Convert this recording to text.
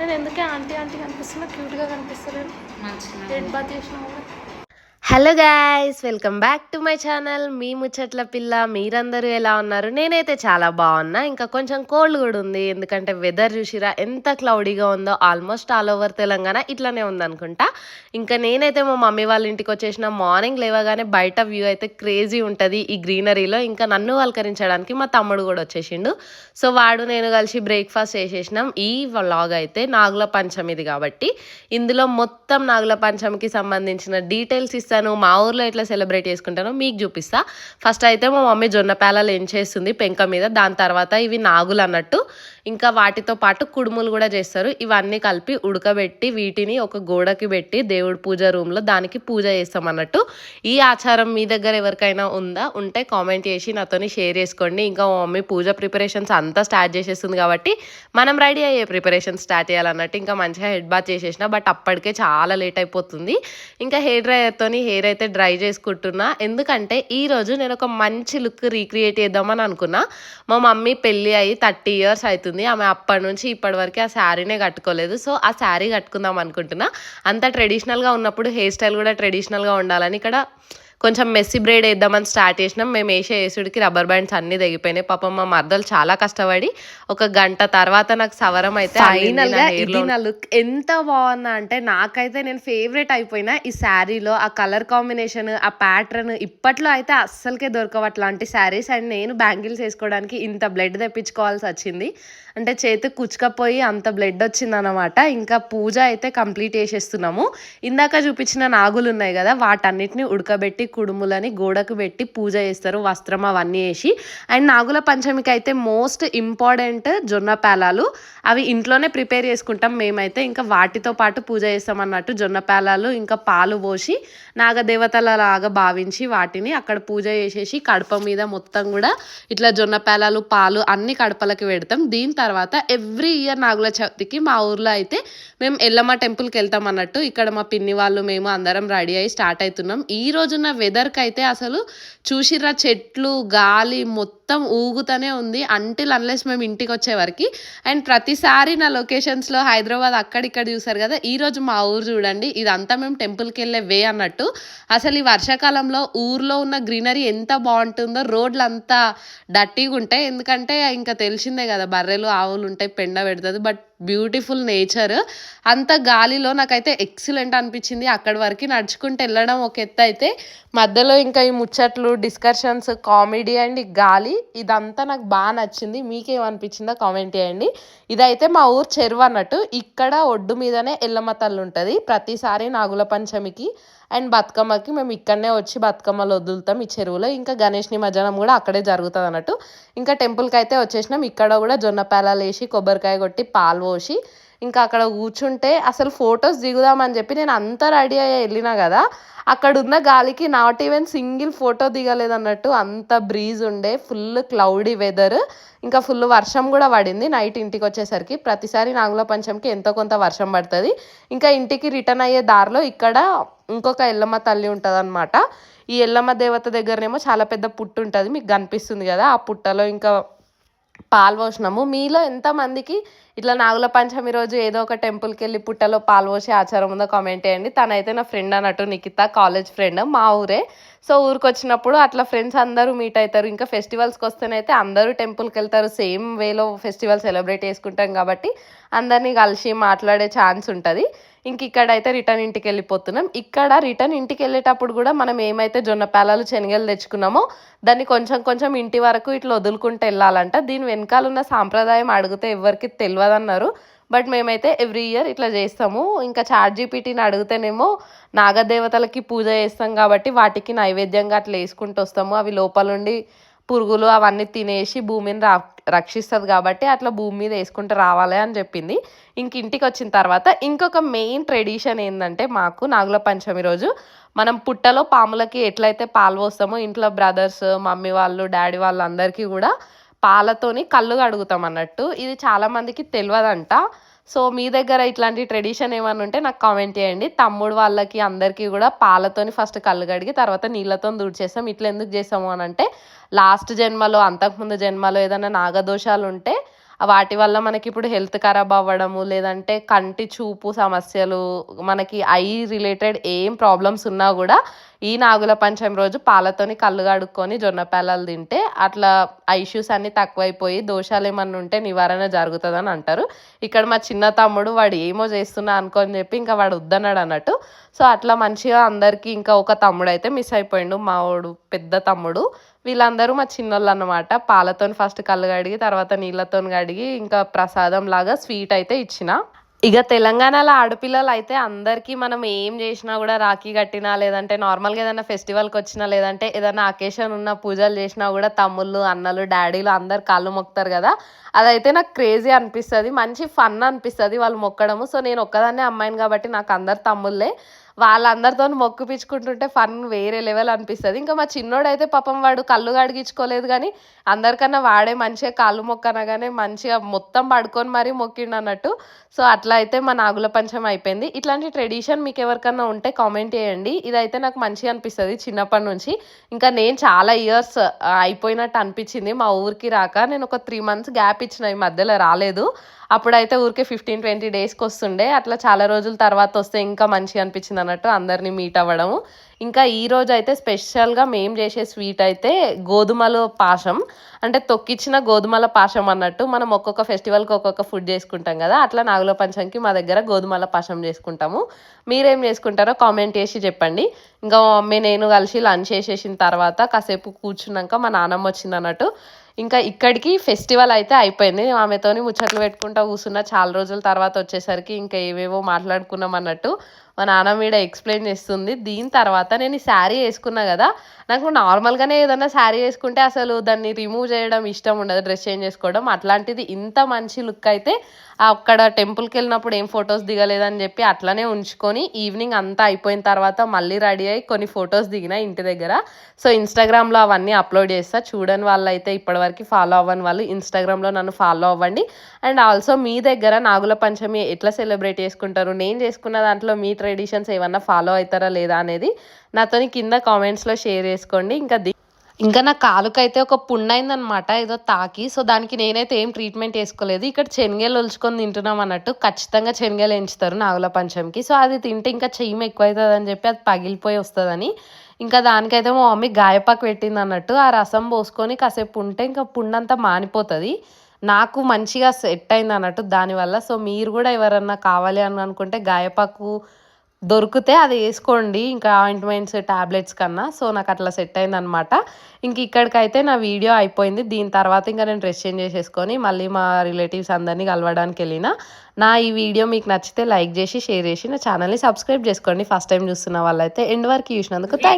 నేను ఎందుకే aunty aunty కనిపిస్తున్నా? క్యూట్గా కనిపిస్తలేదు. మంచిగా రెడ్ బాత్ చేసినావు hello guys welcome back to my channel మీ ముచ్చట్ల పిల్ల మీరందరూ ఎలా ఉన్నారు? నేనైతే చాలా బాగున్నా. ఇంకా కొంచెం కోల్డ్ కూడా ఉంది. ఎందుకంటే వెదర్ చూసిరా ఎంత క్లౌడీగా ఉందో ఆల్మోస్ట్ ఆల్ ఓవర్ తెలంగాణ ఇట్లానే ఉందనుకుంటా. ఇంకా నేనైతే మా మమ్మీ వాళ్ళ ఇంటికి వచ్చేసిన మార్నింగ్ లేవగానే బయట వ్యూ అయితే క్రేజీ ఉంటుంది ఈ గ్రీనరీలో ఇంకా నన్ను వల్కరించడానికి మా తమ్ముడు కూడా వచ్చేసిండు. సో వాడు నేను కలిసి బ్రేక్ఫాస్ట్ చేసేసినాం. ఈ వ్లాగ్ అయితే నాగుల పంచమిది కాబట్టి. ఇందులో మొత్తం నాగుల పంచమికి సంబంధించిన డీటెయిల్స్ ఇస్తాను మా ఊర్లో ఎట్లా సెలబ్రేట్ చేసుకుంటానో మీకు చూపిస్తా. ఫస్ట్ అయితే మా మమ్మీ జొన్న పేలాలు ఏం చేస్తుంది పెంక మీద దాని తర్వాత ఇవి నాగులు అన్నట్టు. ఇంకా వాటితో పాటు కుడుములు కూడా చేస్తారు. ఇవన్నీ కలిపి ఉడకబెట్టి వీటిని ఒక గోడకి పెట్టి దేవుడి పూజ రూమ్లో దానికి పూజ చేస్తాం అన్నట్టు. ఈ ఆచారం మీ దగ్గర ఎవరికైనా ఉందా? ఉంటే కామెంట్ చేసి నాతోని షేర్ చేసుకోండి. ఇంకా మా మమ్మీ పూజ ప్రిపరేషన్స్ అంతా స్టార్ట్ చేసేస్తుంది కాబట్టి మనం రెడీ అయ్యే ప్రిపరేషన్ స్టార్ట్ చేయాలన్నట్టు ఇంకా మంచిగా హెడ్ బాత్ చేసేసిన. బట్ అప్పటికే చాలా లేట్ అయిపోతుంది. ఇంకా హెయిర్ డ్రైయర్తోని హెయిర్ అయితే డ్రై చేసుకుంటున్నా. ఎందుకంటే ఈరోజు నేను ఒక మంచి లుక్ రీక్రియేట్ చేద్దామని అనుకున్నా. మా మమ్మీ పెళ్ళి అయ్యి థర్టీ ఇయర్స్ అవుతుంది. ఆమె అప్పటి నుంచి ఇప్పటి వరకు ఆ శారీనే కట్టుకోలేదు. సో ఆ శారీ కట్టుకుందాం అనుకుంటున్నా. అంత ట్రెడిషనల్గా ఉన్నప్పుడు హెయిర్ స్టైల్ కూడా ట్రెడిషనల్గా ఉండాలని ఇక్కడ కొంచెం మెస్సీ బ్రేడ్ వేద్దామని స్టార్ట్ చేసినాం. మేము వేసే వేసుడికి రబ్బర్ బ్యాండ్స్ అన్నీ తెగిపోయినాయి. పాపం మా మర్దలు చాలా కష్టపడి ఒక గంట తర్వాత నాకు సవరం అయితే ఫైనల్గా ఇది నా లుక్. ఎంత బాగున్నా అంటే నాకైతే నేను ఫేవరెట్ అయిపోయినా ఈ శారీలో ఆ కలర్ కాంబినేషన్ ఆ ప్యాటర్న్ ఇప్పట్లో అయితే అస్సలకే దొరకవు అట్లాంటి శారీస్. అండ్ నేను బ్యాంగిల్స్ వేసుకోవడానికి ఇంత బ్లడ్ తెప్పించుకోవాల్సి వచ్చింది. అంటే చేతికి కుచ్చుకపోయి అంత బ్లడ్ వచ్చిందనమాట ఇంకా పూజ అయితే కంప్లీట్ చేసేస్తున్నాము. ఇందాక చూపించిన నాగులు ఉన్నాయి కదా వాటన్నిటిని ఉడకబెట్టి కుడుములని గోడకు పెట్టి పూజ చేస్తారు వస్త్రం అవన్నీ వేసి. అండ్ నాగుల పంచమికి అయితే మోస్ట్ ఇంపార్టెంట్ జొన్న పేలాలు. అవి ఇంట్లోనే ప్రిపేర్ చేసుకుంటాం. మేమైతే ఇంకా వాటితో పాటు పూజ చేస్తాం అన్నట్టు జొన్న పేలాలు ఇంకా పాలు పోసి నాగదేవతల లాగా భావించి వాటిని అక్కడ పూజ చేసేసి కడప మీద మొత్తం కూడా ఇట్లా జొన్న పేలాలు పాలు అన్ని కడపలకి పెడతాం. దీని తర్వాత తర్వాత ఎవ్రీ ఇయర్ నాగుల చవితికి మా ఊర్లో అయితే మేము ఎల్లమ్మ టెంపుల్కి వెళ్తాం అన్నట్టు ఇక్కడ మా పిన్ని వాళ్ళు మేము అందరం రెడీ అయ్యి స్టార్ట్ అవుతున్నాం. ఈ రోజున్న వెదర్కి అయితే అసలు చూసిర్రా చెట్లు గాలి మొత్తం ఊగుతూనే ఉంది అంటిల్ అన్లెస్ మేము ఇంటికి వచ్చేవరకు అండ్ ప్రతిసారి నా లొకేషన్స్లో హైదరాబాద్ అక్కడిక్కడ చూసారు కదా ఈ రోజు మా ఊరు చూడండి ఇదంతా మేము టెంపుల్కి వెళ్ళే వే అన్నట్టు. అసలు ఈ వర్షాకాలంలో ఊర్లో ఉన్న గ్రీనరీ ఎంత బాగుంటుందో రోడ్లు అంతా డట్టీగా ఉంటాయి. ఎందుకంటే ఇంకా తెలిసిందే కదా బర్రెలు ఆవులు ఉంటాయి పెండ పెడుతుంది బట్ బ్యూటిఫుల్ నేచర్. అంత గాలిలో నాకైతే ఎక్సలెంట్ అనిపించింది. అక్కడి వరకు నడుచుకుంటూ వెళ్ళడం ఒక ఎత్తు అయితే మధ్యలో ఇంకా ఈ ముచ్చట్లు డిస్కషన్స్ కామెడీ అండ్ గాలి ఇదంతా నాకు బాగా నచ్చింది. మీకేమనిపించిందో కామెంట్ చేయండి. ఇదైతే మా ఊరు చెరువు అన్నట్టు. ఇక్కడ ఒడ్డు మీదనే ఎల్లమ్మ తల్లి ఉంటుంది. ప్రతిసారి నాగుల పంచమికి అండ్ బతుకమ్మకి మేము ఇక్కడనే వచ్చి బతుకమ్మలు వదులుతాం ఈ చెరువులో. ఇంకా గణేష్ నిమజ్జనం కూడా అక్కడే జరుగుతుంది అన్నట్టు ఇంకా టెంపుల్కి అయితే వచ్చేసినాం. ఇక్కడ కూడా జొన్న పేలాలు వేసి కొబ్బరికాయ కొట్టి పాలు పోసి ఇంకా అక్కడ కూర్చుంటే అసలు ఫొటోస్ దిగుదామని చెప్పి నేను అంతా రెడీ అయ్యి వెళ్ళినా కదా అక్కడ ఉన్న గాలికి నాట్ ఈవెన్ సింగిల్ ఫోటో దిగలేదు అన్నట్టు అంత బ్రీజ్ ఉండే ఫుల్ క్లౌడీ వెదర్ ఇంకా ఫుల్ వర్షం కూడా పడింది. నైట్ ఇంటికి వచ్చేసరికి ప్రతిసారి నాగుల పంచంకి ఎంతో కొంత వర్షం పడుతుంది. ఇంకా ఇంటికి రిటర్న్ అయ్యే దారిలో ఇక్కడ ఇంకొక ఎల్లమ్మ తల్లి ఉంటుంది అనమాట ఈ ఎల్లమ్మ దేవత దగ్గరనేమో చాలా పెద్ద పుట్టు ఉంటుంది మీకు కనిపిస్తుంది కదా ఆ పుట్టలో ఇంకా పాలు పోసినాము. మీలో ఎంతమందికి ఇట్లా నాగుల పంచమి రోజు ఏదో ఒక టెంపుల్కి వెళ్ళి పుట్టలో పాల్పోసే ఆచారం ఉందో కామెంట్ చేయండి. తనైతే నా ఫ్రెండ్ అన్నట్టు నిఖిత కాలేజ్ ఫ్రెండ్ మా ఊరే. సో ఊరికి వచ్చినప్పుడు అట్లా ఫ్రెండ్స్ అందరూ మీట్ అవుతారు ఇంకా ఫెస్టివల్స్కి వస్తేనైతే అందరూ టెంపుల్కి వెళ్తారు. సేమ్ వేలో ఫెస్టివల్ సెలబ్రేట్ చేసుకుంటాం కాబట్టి అందరినీ కలిసి మాట్లాడే ఛాన్స్ ఉంటుంది. ఇంక ఇక్కడైతే రిటర్న్ ఇంటికి వెళ్ళిపోతున్నాం. ఇక్కడ రిటర్న్ ఇంటికి వెళ్ళేటప్పుడు కూడా మనం ఏమైతే జొన్న పేలాలు శనగలు తెచ్చుకున్నామో దాన్ని కొంచెం కొంచెం ఇంటి వరకు ఇట్లా వదులుకుంటూ వెళ్ళాలంట. దీని వెనకాల ఉన్న సాంప్రదాయం అడిగితే ఎవరికి తెలియదు. అన్నారు బట్ మేమైతే ఎవ్రీ ఇయర్ ఇట్లా చేస్తాము. ఇంకా చాట్ జీపీటీని అడిగితేనేమో నాగదేవతలకి పూజ చేస్తాం కాబట్టి వాటికి నైవేద్యంగా అట్లా వేసుకుంటూ వస్తాము. అవి లోపల నుండి పురుగులు అవన్నీ తినేసి భూమిని రా రక్షిస్తుంది కాబట్టి అట్లా భూమి మీద వేసుకుంటూ రావాలి అని చెప్పింది. ఇంక ఇంటికి వచ్చిన తర్వాత ఇంకొక మెయిన్ ట్రెడిషన్ ఏంటంటే మాకు నాగుల పంచమి రోజు మనం పుట్టలో పాములకి ఎట్లయితే పాలు పోస్తామో ఇంట్లో బ్రదర్స్ మమ్మీ వాళ్ళు డాడీ వాళ్ళు అందరికీ కూడా పాలతోని కళ్ళు కడుగుతాం అన్నట్టు ఇది చాలామందికి తెలియదంట సో మీ దగ్గర ఇట్లాంటి ట్రెడిషన్ ఏమైనా ఉంటే నాకు కామెంట్ చేయండి. తమ్ముడు వాళ్ళకి అందరికీ కూడా పాలతోని ఫస్ట్ కళ్ళు కడిగి తర్వాత నీళ్ళతో దుడిచేస్తాం. ఇట్లా ఎందుకు చేస్తాము అని అంటే లాస్ట్ జన్మలో అంతకుముందు జన్మలో ఏదైనా నాగదోషాలు ఉంటే వాటి వల్ల మనకి ఇప్పుడు హెల్త్ ఖరాబ్ అవ్వడము లేదంటే కంటి చూపు సమస్యలు మనకి ఐ రిలేటెడ్ ఏం ప్రాబ్లమ్స్ ఉన్నా కూడా ఈ నాగుల పంచమి రోజు పాలతోని కళ్ళు కడుక్కొని జొన్న పేలాలు తింటే అట్లా ఇష్యూస్ అన్నీ తక్కువైపోయి దోషాలు ఏమన్నా ఉంటే నివారణ జరుగుతుందని అంటారు. ఇక్కడ మా చిన్న తమ్ముడు వాడు ఏమో చేస్తున్నా అనుకొని చెప్పి ఇంకా వాడు వద్దన్నాడు అన్నట్టు. సో అట్లా మంచిగా అందరికీ ఇంకా ఒక తమ్ముడు అయితే మిస్ అయిపోయిండు. మా వాడు పెద్ద తమ్ముడు. వీళ్ళందరూ మా చిన్నోళ్ళు అనమాట పాలతోని ఫస్ట్ కళ్ళు కడిగి తర్వాత నీళ్ళతో కడిగి ఇంకా ప్రసాదం లాగా స్వీట్ అయితే ఇచ్చిన. ఇక తెలంగాణలో ఆడపిల్లలు అయితే అందరికీ మనం ఏం చేసినా కూడా రాఖీ కట్టినా లేదంటే నార్మల్గా ఏదైనా ఫెస్టివల్కి వచ్చినా లేదంటే ఏదైనా అకేషన్ ఉన్న పూజలు చేసినా కూడా తమ్ముళ్ళు అన్నలు డాడీలు అందరు కాళ్ళు మొక్కుతారు కదా. అదైతే నాకు క్రేజీ అనిపిస్తుంది మంచి ఫన్ అనిపిస్తుంది వాళ్ళు మొక్కడము. సో నేను ఒక్కదాన్నే అమ్మాయిని కాబట్టి నాకు అందరు తమ్ముళ్ళే. వాళ్ళందరితో మొక్కుపిచ్చుకుంటుంటే ఫన్ వేరే లెవెల్ అనిపిస్తుంది. ఇంకా మా చిన్నోడైతే పాపం వాడు కళ్ళు కడిగించుకోలేదు కానీ అందరికన్నా వాడే మంచిగా కాళ్ళు మొక్కనగానే మంచిగా మొత్తం పడుకొని మరీ మొక్కిండు అన్నట్టు. సో అట్లా అయితే మా నాగుల పంచం అయిపోయింది. ఇట్లాంటి ట్రెడిషన్ మీకు ఎవరికన్నా ఉంటే కామెంట్ చేయండి. ఇదైతే నాకు మంచిగా అనిపిస్తుంది చిన్నప్పటి నుంచి. ఇంకా నేను చాలా ఇయర్స్ అయిపోయినట్టు అనిపించింది మా ఊరికి రాక. నేను ఒక త్రీ మంత్స్ గ్యాప్ ఇచ్చిన ఈ మధ్యలో రాలేదు. అప్పుడైతే ఊరికే ఫిఫ్టీన్ ట్వంటీ డేస్కి వస్తుండే. అట్లా చాలా రోజుల తర్వాత వస్తే ఇంకా మంచిగా అనిపించింది అన్నట్టు అందరినీ మీట్ అవ్వడము. ఇంకా ఈ రోజు అయితే స్పెషల్గా మేము చేసే స్వీట్ అయితే గోధుమల పాశం. అంటే తొక్కిచ్చిన గోధుమల పాశం అన్నట్టు మనం ఒక్కొక్క ఫెస్టివల్కి ఒక్కొక్క ఫుడ్ చేసుకుంటాం కదా. అట్లా నాగుల పంచంకి మా దగ్గర గోధుమల పాశం చేసుకుంటాము. మీరేం చేసుకుంటారో కామెంట్ చేసి చెప్పండి. ఇంకా మా మమ్మీ నేను కలిసి లంచ్ చేసేసిన తర్వాత కాసేపు కూర్చున్నాక మా నాన్నమ్మ వచ్చింది అన్నట్టు. ఇంకా ఇక్కడికి ఫెస్టివల్ అయితే అయిపోయింది. ఆమెతోని ముచ్చట్లు పెట్టుకుంటా కూర్చున్న చాలా రోజుల తర్వాత వచ్చేసరికి ఇంకా ఏవేవో మాట్లాడుకున్నాం అన్నట్టు. మా నాన్న మీద ఎక్స్ప్లెయిన్ చేస్తుంది. దీని తర్వాత నేను ఈ శారీ వేసుకున్నా కదా నాకు నార్మల్గానే ఏదైనా శారీ వేసుకుంటే అసలు దాన్ని రిమూవ్ చేయడం ఇష్టం ఉండదు డ్రెస్ చేంజ్ చేసుకోవడం. అట్లాంటిది ఇంత మంచి లుక్ అయితే అక్కడ టెంపుల్కి వెళ్ళినప్పుడు ఏం ఫొటోస్ దిగలేదని చెప్పి అట్లనే ఉంచుకొని ఈవినింగ్ అంతా అయిపోయిన తర్వాత మళ్ళీ రెడీ అయ్యి కొన్ని ఫొటోస్ దిగిన ఇంటి దగ్గర. సో ఇన్స్టాగ్రామ్లో అవన్నీ అప్లోడ్ చేస్తా. చూడని వాళ్ళు అయితే ఇప్పటివరకు ఫాలో అవ్వని వాళ్ళు ఇన్స్టాగ్రామ్లో నన్ను ఫాలో అవ్వండి. అండ్ ఆల్సో మీ దగ్గర నాగుల పంచమి ఎట్లా సెలబ్రేట్ చేసుకుంటారు? నేను చేసుకున్న దాంట్లో మీ ట్రెడిషన్స్ ఏమన్నా ఫాలో అవుతారా లేదా అనేది నాతోని కింద కామెంట్స్లో షేర్ చేసుకోండి. ఇంకా ఇంకా నా కాలుకైతే ఒక పుండు అయిందనమాట ఏదో తాకి. సో దానికి నేనైతే ఏం ట్రీట్మెంట్ వేసుకోలేదు. ఇక్కడ శనగలు ఒలుచుకొని తింటున్నాం అన్నట్టు ఖచ్చితంగా శనగలు ఎంచుతారు నాగుల పంచంకి. సో అది తింటే ఇంకా చెయ్యం ఎక్కువ అవుతుంది అని చెప్పి అది పగిలిపోయి వస్తుందని. ఇంకా దానికైతే మా మమ్మీ గాయపాకు పెట్టింది అన్నట్టు. ఆ రసం పోసుకొని కాసేపు ఉంటే ఇంకా పుండంతా మానిపోతుంది. నాకు మంచిగా సెట్ అయింది అన్నట్టు దానివల్ల. సో మీరు కూడా ఎవరన్నా కావాలి అని అనుకుంటే గాయపాకు దొరికితే అది వేసుకోండి. ఇంకా ఆయింట్మెంట్స్ టాబ్లెట్స్ కన్నా. సో నాకు అట్లా సెట్ అయిందనమాట ఇంక ఇక్కడికైతే నా వీడియో అయిపోయింది. దీని తర్వాత ఇంకా నేను డ్రెస్ చేంజ్ చేసేసుకొని మళ్ళీ మా రిలేటివ్స్ అందరినీ కలవడానికి వెళ్ళిన. నా ఈ వీడియో మీకు నచ్చితే లైక్ చేసి షేర్ చేసి నా ఛానల్ని సబ్స్క్రైబ్ చేసుకోండి. ఫస్ట్ టైం చూస్తున్న వాళ్ళైతే ఎండ్ వరకు చూసినందుకు థ్యాంక్